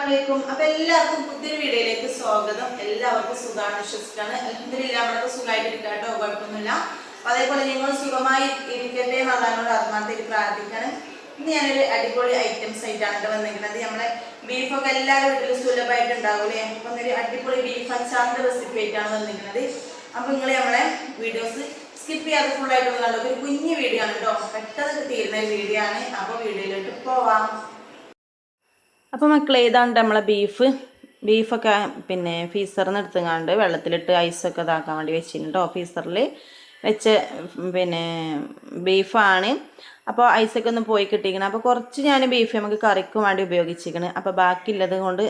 അലൈക്കും അപ്പൊ എല്ലാവർക്കും പുതിയ വീഡിയോയിലേക്ക് സ്വാഗതം. എല്ലാവർക്കും സുഖമാണ് വിശ്വസിക്കാണ്. അലഹമില്ല നമ്മളൊക്കെ സുഖമായിട്ട് കേട്ടോ. കുഴപ്പമൊന്നുമില്ല. അപ്പൊ അതേപോലെ നിങ്ങൾ സുഖമായി ഇരിക്കട്ടെ എന്നുള്ളതിനോട് ആത്മാർത്ഥത്തിൽ പ്രാർത്ഥിക്കണം. ഇന്ന് ഞാനൊരു അടിപൊളി ഐറ്റംസ് ആയിട്ടാണ് വന്നിരിക്കുന്നത്. നമ്മളെ ബീഫൊക്കെ എല്ലാവരും വീട്ടിലും സുലഭമായിട്ട് ഉണ്ടാവൂലേ അപ്പൊ ഒരു അടിപൊളി ബീഫ് അച്ചാറിന്റെ റെസിപ്പി ആയിട്ടാണ് വന്നിരിക്കുന്നത്. അപ്പൊ നിങ്ങൾ നമ്മളെ വീഡിയോസ് സ്കിപ്പ് ചെയ്യാതെ ഫുൾ ആയിട്ട് ഒന്ന് ഒരു കുഞ്ഞു വീഡിയോ ആണ് കേട്ടോ. പെട്ടെന്ന് തീരുന്ന ഒരു വീഡിയോ ആണ്. അപ്പൊ വീഡിയോയിലോട്ട് പോവാം. അപ്പോൾ മക്കളെ ഏതാണ്ട് നമ്മളെ ബീഫ് ബീഫൊക്കെ പിന്നെ ഫീസറിൽ നിന്ന് എടുത്തുങ്ങാണ്ട് വെള്ളത്തിലിട്ട് ഐസൊക്കെ ഇതാക്കാൻ വേണ്ടി വെച്ചിട്ടുണ്ടോ ഫീസറിൽ വെച്ച് പിന്നെ ബീഫാണ് അപ്പോൾ ഐസൊക്കെ ഒന്ന് പോയി കിട്ടിയിരിക്കണം. അപ്പോൾ കുറച്ച് ഞാൻ ബീഫ് നമുക്ക് കറിക്കും വേണ്ടി ഉപയോഗിച്ചിരിക്കണം. അപ്പോൾ ബാക്കിയുള്ളത് കൊണ്ട്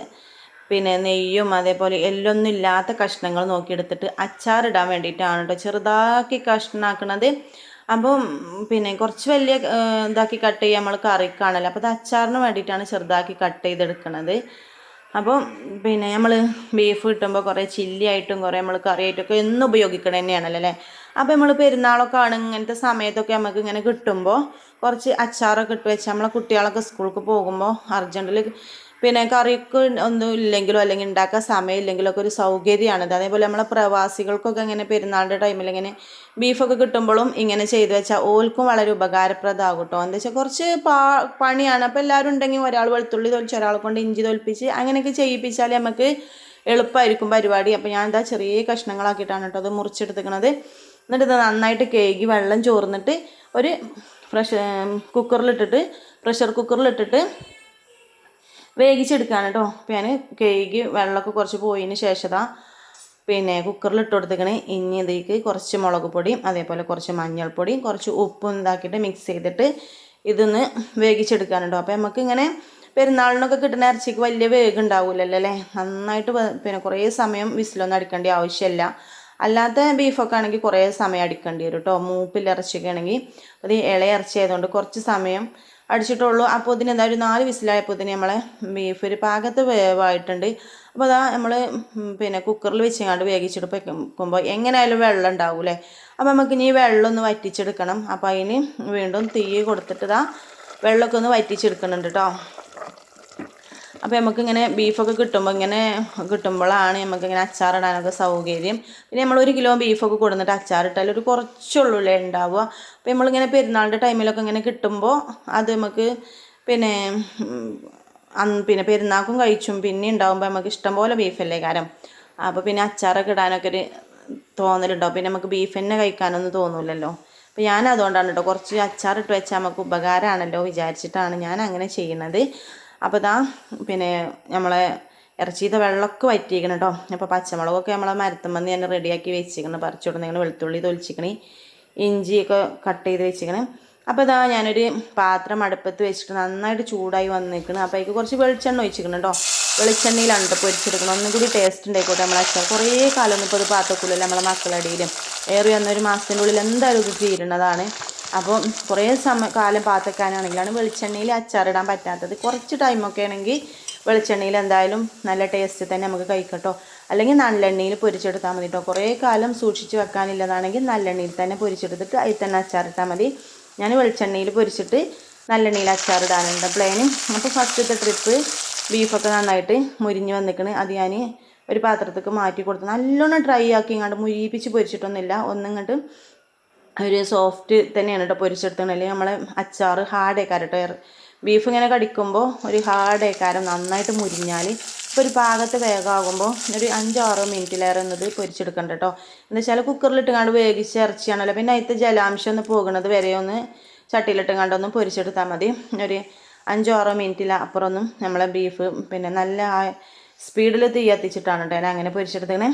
പിന്നെ നെയ്യും അതേപോലെ എല്ലൊന്നും ഇല്ലാത്ത കഷ്ണങ്ങൾ നോക്കിയെടുത്തിട്ട് അച്ചാറിടാൻ വേണ്ടിയിട്ടാണ് കേട്ടോ ചെറുതാക്കി കഷ്ണാക്കണത്. അപ്പം പിന്നെ കുറച്ച് വലിയ ഇതാക്കി കട്ട് ചെയ്യുക നമ്മൾ കറിക്കാണല്ലോ. അപ്പോൾ അത് അച്ചാറിന് വേണ്ടിയിട്ടാണ് ചെറുതാക്കി കട്ട് ചെയ്തെടുക്കണത്. അപ്പം പിന്നെ നമ്മൾ ബീഫ് കിട്ടുമ്പോൾ കുറേ ചില്ലി ആയിട്ടും കുറേ നമ്മൾ കറി ആയിട്ടൊക്കെ എന്നും ഉപയോഗിക്കണ തന്നെയാണല്ലോ അല്ലേ? അപ്പോൾ നമ്മൾ പെരുന്നാളൊക്കെ ആണ് ഇങ്ങനത്തെ സമയത്തൊക്കെ നമുക്ക് ഇങ്ങനെ കിട്ടുമ്പോൾ കുറച്ച് അച്ചാറൊക്കെ ഇട്ട് വെച്ചാൽ നമ്മളെ കുട്ടികളൊക്കെ സ്കൂൾക്ക് പോകുമ്പോൾ അർജന്റിൽ പിന്നെ കറിക്ക് ഒന്നും ഇല്ലെങ്കിലും അല്ലെങ്കിൽ ഉണ്ടാക്കാൻ സമയമില്ലെങ്കിലും ഒക്കെ ഒരു സൗകര്യമാണിത്. അതേപോലെ നമ്മളെ പ്രവാസികൾക്കൊക്കെ ഇങ്ങനെ പെരുന്നാളിന്റെ ടൈമിൽ ഇങ്ങനെ ബീഫൊക്കെ കിട്ടുമ്പോഴും ഇങ്ങനെ ചെയ്തു വെച്ചാൽ ഓൽക്കും വളരെ ഉപകാരപ്രദമാകും കേട്ടോ. എന്താ വെച്ചാൽ കുറച്ച് പാ പണിയാണ്. അപ്പോൾ എല്ലാവരും ഉണ്ടെങ്കിൽ ഒരാൾ വെളുത്തുള്ളി തൊലിച്ച് ഒരാളെ കൊണ്ട് ഇഞ്ചി തൊലിപ്പിച്ച് അങ്ങനെയൊക്കെ ചെയ്യിപ്പിച്ചാൽ നമുക്ക് എളുപ്പമായിരിക്കും പരിപാടി. അപ്പോൾ ഞാൻ എന്താ ചെറിയ കഷ്ണങ്ങളാക്കിയിട്ടാണ് കേട്ടോ അത് മുറിച്ചെടുത്തിക്കണത് എന്നിട്ട് ഇത് നന്നായിട്ട് കേകി വെള്ളം ചോർന്നിട്ട് ഒരു പ്രഷർ കുക്കറിലിട്ടിട്ട് പ്രഷർ കുക്കറിലിട്ടിട്ട് വേവിച്ചെടുക്കുകയാണ് കേട്ടോ അപ്പോൾ ഞാൻ കേക്ക് വെള്ളമൊക്കെ കുറച്ച് പോയതിന് ശേഷതാ പിന്നെ കുക്കറിൽ ഇട്ട് കൊടുത്തേക്കണേ. ഇനി ഇതിലേക്ക് കുറച്ച് മുളക് പൊടിയും അതേപോലെ കുറച്ച് മഞ്ഞൾപ്പൊടിയും കുറച്ച് ഉപ്പും ഇതാക്കിയിട്ട് മിക്സ് ചെയ്തിട്ട് ഇതൊന്ന് വേവിച്ചെടുക്കാൻ കേട്ടോ അപ്പോൾ നമുക്ക് ഇങ്ങനെ പെരുന്നാളിനൊക്കെ കിട്ടുന്ന ഇറച്ചിക്ക് വലിയ വേഗം ഉണ്ടാവില്ലല്ലോ അല്ലേ? നന്നായിട്ട് പിന്നെ കുറേ സമയം വിസിലൊന്നും അടിക്കേണ്ട ആവശ്യമില്ല. അല്ലാത്ത ബീഫൊക്കെ ആണെങ്കിൽ കുറേ സമയം അടിക്കേണ്ടി വരും കേട്ടോ മൂപ്പിൽ ഇറച്ചിയൊക്കെ അത് ഇളയ ഇറച്ചി ആയതുകൊണ്ട് കുറച്ച് സമയം അടിച്ചിട്ടുള്ളൂ. അപ്പോൾ ഇതിന് എന്താ ഒരു നാല് വിസിലായപ്പോൾ ഇതിന് നമ്മളെ ബീഫ് ഒരു പാകത്ത് വേവായിട്ടുണ്ട്. അപ്പോൾ അതാ നമ്മൾ പിന്നെ കുക്കറിൽ വെച്ചങ്ങാണ്ട് വേവിച്ചിട്ട് വെക്കുമ്പോൾ എങ്ങനെയായാലും വെള്ളം ഉണ്ടാവൂലേ അപ്പോൾ നമുക്ക് ഇനി വെള്ളം ഒന്ന് വറ്റിച്ചെടുക്കണം. അപ്പോൾ അതിന് വീണ്ടും തീ കൊടുത്തിട്ട് ഇതാ വെള്ളമൊക്കെ ഒന്ന് വറ്റിച്ചെടുക്കുന്നുണ്ട് കേട്ടോ അപ്പോൾ നമുക്കിങ്ങനെ ബീഫൊക്കെ കിട്ടുമ്പോൾ ഇങ്ങനെ കിട്ടുമ്പോഴാണ് നമുക്കിങ്ങനെ അച്ചാറിടാനൊക്കെ സൗകര്യം. പിന്നെ നമ്മൾ ഒരു കിലോ ബീഫൊക്കെ കൊടുത്തിട്ട് അച്ചാറിട്ടാൽ ഒരു കുറച്ചുള്ളൂല്ലേ ഉണ്ടാവുക. അപ്പോൾ നമ്മളിങ്ങനെ പെരുന്നാളിന്റെ ടൈമിലൊക്കെ ഇങ്ങനെ കിട്ടുമ്പോൾ അത് നമുക്ക് പിന്നെ അന്ന് പിന്നെ പെരുന്നാൾക്കും കഴിച്ചും പിന്നെ ഉണ്ടാകുമ്പോൾ നമുക്ക് ഇഷ്ടംപോലെ ബീഫല്ലേ കാരം. അപ്പോൾ പിന്നെ അച്ചാറൊക്കെ ഇടാനൊക്കെ ഒരു തോന്നലുണ്ടാവും. പിന്നെ നമുക്ക് ബീഫ് തന്നെ കഴിക്കാനൊന്നും തോന്നൂലല്ലോ. അപ്പോൾ ഞാൻ അതുകൊണ്ടാണ് കേട്ടോ കുറച്ച് അച്ചാറിട്ട് വെച്ചാൽ നമുക്ക് ഉപകാരമാണല്ലോ വിചാരിച്ചിട്ടാണ് ഞാൻ അങ്ങനെ ചെയ്യുന്നത് അപ്പോൾ ഇതാ പിന്നെ നമ്മളെ ഇറച്ചിയുടെ വെള്ളമൊക്കെ വറ്റിയിരിക്കണം കേട്ടോ അപ്പോൾ പച്ചമുളകൊക്കെ നമ്മളെ മരത്തുമ്പന്ന് തന്നെ റെഡിയാക്കി വെച്ചിരിക്കണം പറിച്ചു കൊടുക്കുന്ന വെളുത്തുള്ളി തൊലിച്ചിക്കണേ. ഇഞ്ചിയൊക്കെ കട്ട് ചെയ്ത് വെച്ചിരിക്കണം അപ്പോൾ ഇതാ ഞാനൊരു പാത്രം അടുപ്പത്ത് വെച്ചിട്ട് നന്നായിട്ട് ചൂടായി വന്നിരിക്കണം അപ്പോൾ അതിൽ കുറച്ച് വെളിച്ചെണ്ണ ഒഴിച്ചിരിക്കണം കേട്ടോ വെളിച്ചെണ്ണയിലാണ് കേട്ടോ പൊരിച്ചെടുക്കണം. ഒന്നും കൂടി ടേസ്റ്റ് ഉണ്ടായിക്കോട്ടെ നമ്മളെ അച്ഛൻ കുറേ കാലം ഒന്നും ഇപ്പോൾ ഇത് പാത്രക്കുള്ളിൽ നമ്മളെ മക്കളടിയിലും ഏറി വന്ന ഒരു മാസത്തിന്റെ ഉള്ളിൽ എന്തായാലും ഇത് തീരുന്നതാണ്. അപ്പോൾ കുറേ സമയം കാലം പാത്തക്കാനാണെങ്കിലാണ് വെളിച്ചെണ്ണയിൽ അച്ചാറിടാൻ പറ്റാത്തത്. കുറച്ച് ടൈമൊക്കെ ആണെങ്കിൽ വെളിച്ചെണ്ണയിൽ എന്തായാലും നല്ല ടേസ്റ്റ് തന്നെ നമുക്ക് കഴിക്കട്ടോ. അല്ലെങ്കിൽ നല്ലെണ്ണയിൽ പൊരിച്ചെടുത്താൽ മതി കേട്ടോ കുറേ കാലം സൂക്ഷിച്ച് വെക്കാനില്ലതാണെങ്കിൽ നല്ലെണ്ണയിൽ തന്നെ പൊരിച്ചെടുത്തിട്ട് അതിൽ തന്നെ അച്ചാറിട്ടാൽ മതി. ഞാൻ വെളിച്ചെണ്ണയിൽ പൊരിച്ചിട്ട് നല്ലെണ്ണയിൽ അച്ചാറിടാനുണ്ട് പ്ലെയിന് അപ്പോൾ ഫസ്റ്റത്തെ ട്രിപ്പ് ബീഫൊക്കെ നന്നായിട്ട് മുരിഞ്ഞ് വന്നിക്കണ്. അത് ഞാൻ ഒരു പാത്രത്തേക്ക് മാറ്റി കൊടുത്ത് നല്ലോണം ഡ്രൈ ആക്കി ഇങ്ങോട്ട് മുരിപ്പിച്ച് പൊരിച്ചിട്ടൊന്നുമില്ല. ഒന്നിങ്ങോട്ട് ഒരു സോഫ്റ്റ് തന്നെയാണ് കേട്ടോ പൊരിച്ചെടുത്തത്. അല്ലെങ്കിൽ നമ്മളെ അച്ചാർ കേട്ടോ ബീഫ് ഇങ്ങനെ കടിക്കുമ്പോൾ ഒരു ഹാർഡേക്കാരം നന്നായിട്ട് മുരിഞ്ഞാൽ ഇപ്പോൾ ഒരു പാകത്ത് വേഗമാകുമ്പോൾ ഒരു അഞ്ചോ ആറോ മിനിറ്റിലേറെ എന്നത് പൊരിച്ചെടുക്കണ്ട കേട്ടോ എന്ന് വെച്ചാൽ കുക്കറിലിട്ട് കണ്ട് വേവിച്ച ഇറച്ചിയാണല്ലോ. പിന്നെ അതിലത്തെ ജലാംശം ഒന്ന് പോകുന്നത് വരെ ഒന്ന് ചട്ടിയിലിട്ട് കണ്ടൊന്ന് പൊരിച്ചെടുത്താൽ മതി. ഒരു അഞ്ചോ ആറോ മിനിറ്റിൽ അപ്പുറമൊന്നും നമ്മളെ ബീഫ് പിന്നെ നല്ല സ്പീഡിൽ തീ കത്തിച്ചിട്ടാണ് കേട്ടോ ഞാൻ അങ്ങനെ പൊരിച്ചെടുത്തത്.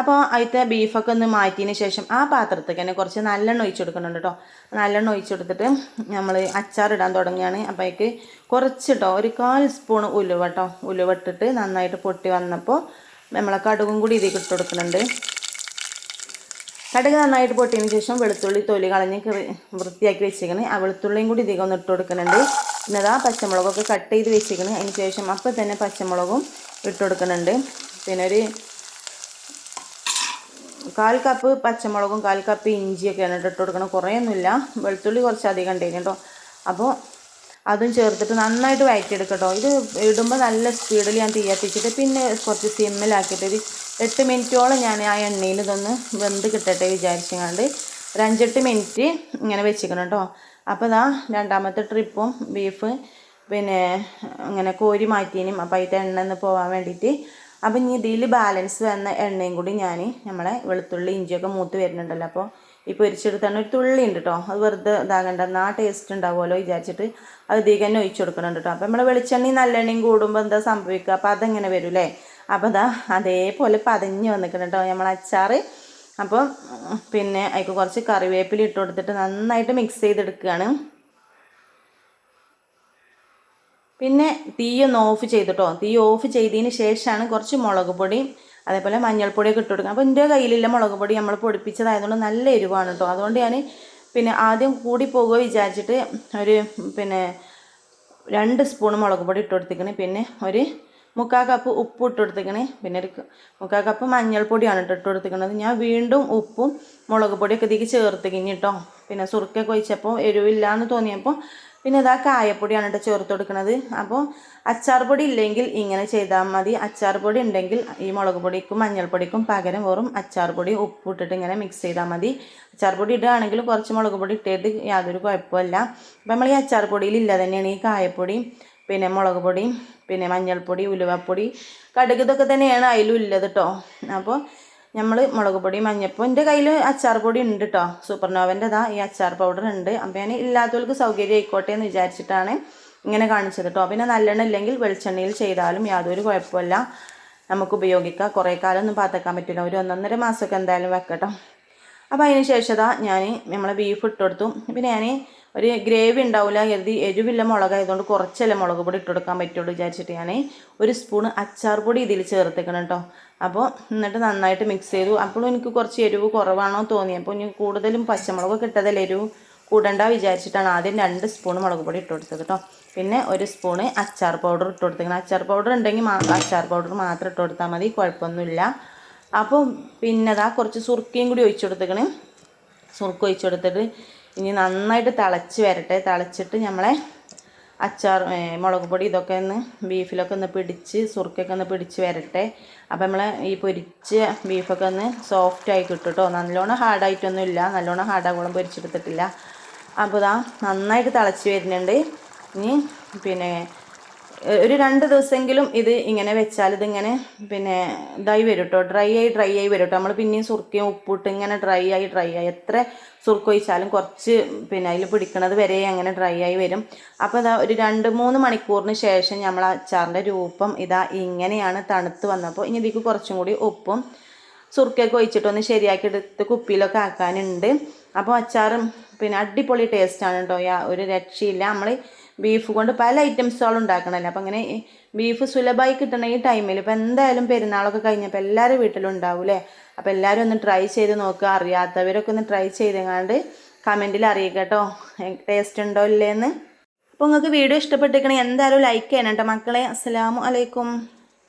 അപ്പോൾ അതിലത്തെ ബീഫൊക്കെ ഒന്ന് മാറ്റിയതിന് ശേഷം ആ പാത്രത്തേക്ക് തന്നെ കുറച്ച് നല്ലെണ്ണ ഒഴിച്ചു കൊടുക്കുന്നുണ്ട് കേട്ടോ നല്ലെണ്ണ ഒഴിച്ചെടുത്തിട്ട് നമ്മൾ അച്ചാറിടാൻ തുടങ്ങിയാണ് അപ്പോൾ കുറച്ച് കേട്ടോ ഒരു കാൽ സ്പൂൺ ഉലുവ കേട്ടോ ഉലുവ ഇട്ടിട്ട് നന്നായിട്ട് പൊട്ടി വന്നപ്പോൾ നമ്മളെ കടുകും കൂടി ഇതിൽ ഇട്ട് കൊടുക്കുന്നുണ്ട്. കടുക് നന്നായിട്ട് പൊട്ടിയതിന് ശേഷം വെളുത്തുള്ളി തൊലി കളഞ്ഞ് വൃത്തിയാക്കി വെച്ചേക്കണ്. ആ വെളുത്തുള്ളിയും കൂടി ഇതിൽ ഒന്ന് ഇട്ട് കൊടുക്കുന്നുണ്ട്. പിന്നെ അതാ പച്ചമുളകൊക്കെ കട്ട് ചെയ്ത് വെച്ചേക്കണ്. അതിന് ശേഷം അപ്പം തന്നെ പച്ചമുളകും ഇട്ട് കൊടുക്കുന്നുണ്ട് പിന്നെ ഒരു കാൽ കപ്പ് പച്ചമുളകും കാൽ കപ്പ് ഇഞ്ചിയൊക്കെയാണ് ഇട്ട് കൊടുക്കണം. കുറേയൊന്നുമില്ല. വെളുത്തുള്ളി കുറച്ച് അധികം ഉണ്ടായിരുന്നു കേട്ടോ. അപ്പോൾ അതും ചേർത്തിട്ട് നന്നായിട്ട് വഴറ്റിയെടുക്കട്ടോ ഇത് ഇടുമ്പോൾ നല്ല സ്പീഡിൽ ഞാൻ തീ കത്തിച്ചിട്ട് പിന്നെ കുറച്ച് സിമ്മിലാക്കിയിട്ട് ഒരു എട്ട് മിനിറ്റോളം ഞാൻ ആ എണ്ണയിൽ ഇതൊന്ന് വെന്ത് കിട്ടട്ടെ വിചാരിച്ചങ്ങാണ്ട് ഒരു അഞ്ചെട്ട് മിനിറ്റ് ഇങ്ങനെ വെച്ചിരിക്കണം കേട്ടോ. അപ്പോൾ ഇതാ രണ്ടാമത്തെ ട്രിപ്പും ബീഫ് പിന്നെ അങ്ങനെ കോരി മാറ്റിയതിനും അപ്പോൾ അതിന്റെ എണ്ണ ഒന്ന് പോകാൻ വേണ്ടിയിട്ട്. അപ്പം ഇനി ഇതിൽ ബാലൻസ് വന്ന എണ്ണയും കൂടി ഞാൻ നമ്മളെ വെളുത്തുള്ളി ഇഞ്ചിയൊക്കെ മൂത്ത് വരുന്നുണ്ടല്ലോ. അപ്പോൾ ഈ പൊരിച്ചെടുത്താണ് ഒരു തുള്ളി ഉണ്ട് കേട്ടോ അത് വെറുതെ ഇതാകണ്ട ആ ടേസ്റ്റ് ഉണ്ടാവുമല്ലോ വിചാരിച്ചിട്ട് അത് ഇതിൽ തന്നെ ഒഴിച്ചു കൊടുക്കുന്നുണ്ട് കേട്ടോ അപ്പം നമ്മൾ വെളിച്ചെണ്ണയും നല്ലെണ്ണയും കൂടുമ്പോൾ എന്താ സംഭവിക്കുക? അപ്പോൾ അതെങ്ങനെ വരും അല്ലേ അപ്പോൾ അതാ അതേപോലെ പതഞ്ഞ് വന്നിട്ടുണ്ട് കേട്ടോ നമ്മൾ അച്ചാറ്. അപ്പം പിന്നെ അതിക്ക് കുറച്ച് കറിവേപ്പില ഇട്ട് കൊടുത്തിട്ട് നന്നായിട്ട് മിക്സ് ചെയ്തെടുക്കുകയാണ്. പിന്നെ തീ ഒന്ന് ഓഫ് ചെയ്തിട്ടോ. തീ ഓഫ് ചെയ്തതിന് ശേഷമാണ് കുറച്ച് മുളക് പൊടി അതേപോലെ മഞ്ഞൾപ്പൊടിയൊക്കെ ഇട്ട് കൊടുക്കുക അപ്പോൾ എന്റെ കയ്യിലുള്ള മുളക് പൊടി നമ്മൾ പൊടിപ്പിച്ചതായതുകൊണ്ട് നല്ല എരിവാണ് കേട്ടോ. അതുകൊണ്ട് ഞാൻ പിന്നെ ആദ്യം കൂടി പോകുക വിചാരിച്ചിട്ട് ഒരു പിന്നെ രണ്ട് സ്പൂൺ മുളക് പൊടി ഇട്ട് കൊടുത്തിക്കണേ. പിന്നെ ഒരു മുക്കാൽ കപ്പ് ഉപ്പ് ഇട്ട് കൊടുത്തിക്കണേ. പിന്നെ ഒരു മുക്കാൽ കപ്പ് മഞ്ഞൾപ്പൊടിയാണ് ഇട്ട് ഇട്ട് കൊടുത്തിക്കണത്. ഞാൻ വീണ്ടും ഉപ്പും മുളക് പൊടിയൊക്കെ ഇതിലേക്ക് ചേർത്ത് കഴിഞ്ഞിട്ടോ പിന്നെ സുറുക്കൊക്കെ ഒഴിച്ചപ്പോൾ എരിവില്ലാന്ന് തോന്നിയപ്പോൾ പിന്നെ ഇതാ കായപ്പൊടിയാണ് കേട്ടോ ചേർത്ത് കൊടുക്കുന്നത് അപ്പോൾ അച്ചാർ പൊടി ഇല്ലെങ്കിൽ ഇങ്ങനെ ചെയ്താൽ മതി. അച്ചാർ പൊടി ഉണ്ടെങ്കിൽ ഈ മുളക് പൊടിക്കും മഞ്ഞൾപ്പൊടിക്കും പകരം വെറും അച്ചാർ പൊടി ഉപ്പ് ഇട്ടിട്ട് ഇങ്ങനെ മിക്സ് ചെയ്താൽ മതി. അച്ചാർ പൊടി ഇടുകയാണെങ്കിൽ കുറച്ച് മുളക് പൊടി ഇട്ടിട്ട് യാതൊരു കുഴപ്പമില്ല അപ്പോൾ നമ്മൾ ഈ അച്ചാർ പൊടിയിൽ ഇല്ല തന്നെയാണ് ഈ കായപ്പൊടി പിന്നെ മുളക് പൊടി പിന്നെ മഞ്ഞൾപ്പൊടി ഉലുവപ്പൊടി കടുക് ഇതൊക്കെ തന്നെയാണ് അതിലും ഉള്ളത് കേട്ടോ. അപ്പോൾ നമ്മൾ മുളക് പൊടി മഞ്ഞപ്പൊടി. എന്റെ കയ്യിൽ അച്ചാർ പൊടി ഉണ്ട് കേട്ടോ സൂപ്പർനോവന്റെ ഈ അച്ചാർ പൗഡർ ഉണ്ട്. അപ്പം ഞാൻ ഇല്ലാത്തവർക്ക് സൗകര്യം ആയിക്കോട്ടെ എന്ന് വിചാരിച്ചിട്ടാണ് ഇങ്ങനെ കാണിച്ചത് കേട്ടോ പിന്നെ നല്ലെണ്ണ ഇല്ലെങ്കിൽ വെളിച്ചെണ്ണയിൽ ചെയ്താലും യാതൊരു കുഴപ്പമില്ല നമുക്ക് ഉപയോഗിക്കാം. കുറേ കാലം ഒന്നും പാത്തക്കാൻ പറ്റില്ല. ഒരു ഒന്നൊന്നര മാസമൊക്കെ എന്തായാലും വെക്കട്ടോ. അപ്പോൾ അതിന് ശേഷം ഞാൻ നമ്മളെ ബീഫ് ഇട്ട് കൊടുത്തു. പിന്നെ ഞാൻ ഒരു ഗ്രേവി ഉണ്ടാവില്ല കരുതി എരിവില്ല മുളകായതുകൊണ്ട് കുറച്ചല്ലേ മുളക് പൊടി ഇട്ട് കൊടുക്കാൻ പറ്റുള്ളൂ വിചാരിച്ചിട്ട് ഞാൻ ഒരു സ്പൂൺ അച്ചാർ പൊടി ഇതിൽ ചേർത്തേക്കണം കേട്ടോ അപ്പോൾ എന്നിട്ട് നന്നായിട്ട് മിക്സ് ചെയ്തു. അപ്പോഴും എനിക്ക് കുറച്ച് എരിവ് കുറവാണോ തോന്നി. അപ്പോൾ ഇനി കൂടുതലും പച്ചമുളക് ഇട്ടതല്ലേ എരിവ് കൂടണ്ട വിചാരിച്ചിട്ടാണ് ആദ്യം രണ്ട് സ്പൂൺ മുളക് പൊടി ഇട്ട് കൊടുത്തത് കേട്ടോ പിന്നെ ഒരു സ്പൂണ് അച്ചാർ പൗഡർ ഇട്ട് കൊടുത്തേക്കണം. അച്ചാർ പൗഡർ ഉണ്ടെങ്കിൽ അച്ചാർ പൗഡർ മാത്രം ഇട്ട് കൊടുത്താൽ മതി കുഴപ്പമൊന്നുമില്ല. അപ്പോൾ പിന്നെ അതാ കുറച്ച് സുർക്കയും കൂടി ഒഴിച്ചു കൊടുത്തേക്കണേ. സുർക്ക ഒഴിച്ചു കൊടുത്തിട്ട് ഇനി നന്നായിട്ട് തിളച്ച് വരട്ടെ. തിളച്ചിട്ട് നമ്മളെ അച്ചാർ മുളക് പൊടി ഇതൊക്കെ ഒന്ന് ബീഫിലൊക്കെ ഒന്ന് പിടിച്ച് സുറുക്കൊക്കെ ഒന്ന് പിടിച്ച് വരട്ടെ. അപ്പോൾ നമ്മൾ ഈ പൊരിച്ച ബീഫൊക്കെ ഒന്ന് സോഫ്റ്റായി കിട്ടും നല്ലോണം ഹാർഡായിട്ടൊന്നും ഇല്ല. നല്ലോണം ഹാർഡാകോളം പൊരിച്ചെടുത്തിട്ടില്ല. അപ്പോൾ ഇതാ നന്നായിട്ട് തിളച്ച് വരുന്നുണ്ട്. ഇനി പിന്നെ ഒരു രണ്ട് ദിവസമെങ്കിലും ഇത് ഇങ്ങനെ വെച്ചാൽ ഇതിങ്ങനെ പിന്നെ ഇതായി വരും കേട്ടോ ഡ്രൈ ആയി ഡ്രൈ ആയി വരും കേട്ടോ നമ്മൾ പിന്നെയും സുർക്കയും ഉപ്പിട്ട് ഇങ്ങനെ ഡ്രൈ ആയി ഡ്രൈ ആയി. എത്ര സുർക്ക ഒഴിച്ചാലും കുറച്ച് പിന്നെ അതിൽ പിടിക്കണത് വരെ അങ്ങനെ ഡ്രൈ ആയി വരും. അപ്പോൾ ഇതാ ഒരു രണ്ട് മൂന്ന് മണിക്കൂറിന് ശേഷം നമ്മൾ അച്ചാറിന്റെ രൂപം ഇതാ ഇങ്ങനെയാണ് തണുത്ത് വന്നപ്പോൾ ഇനി ഇതിക്ക് കുറച്ചും കൂടി ഉപ്പും സുർക്കയൊക്കെ ഒഴിച്ചിട്ടൊന്ന് ശരിയാക്കി എടുത്ത് കുപ്പിയിലൊക്കെ ആക്കാനുണ്ട്. അപ്പോൾ അച്ചാറും പിന്നെ അടിപൊളി ടേസ്റ്റാണ് കേട്ടോ ഒരു രക്ഷയില്ല. നമ്മൾ ബീഫ് കൊണ്ട് പല ഐറ്റംസുകളും ഉണ്ടാക്കണമല്ലോ അപ്പം അങ്ങനെ ബീഫ് സുലഭമായി കിട്ടണ ഈ ടൈമിൽ ഇപ്പം എന്തായാലും പെരുന്നാളൊക്കെ കഴിഞ്ഞപ്പോൾ എല്ലാവരും വീട്ടിലും ഉണ്ടാവും അല്ലേ അപ്പം എല്ലാവരും ഒന്ന് ട്രൈ ചെയ്ത് നോക്കുക അറിയാത്തവരൊക്കെ ഒന്ന് ട്രൈ ചെയ്തെങ്ങാണ്ട് കമന്റിൽ അറിയിക്കുക ടേസ്റ്റ് ഉണ്ടോ ഇല്ലേന്ന്? അപ്പോൾ നിങ്ങൾക്ക് വീഡിയോ ഇഷ്ടപ്പെട്ടിരിക്കണേ എന്തായാലും ലൈക്ക് ചെയ്യണം കേട്ടോ. മക്കളെ അസ്സാം അലൈക്കും.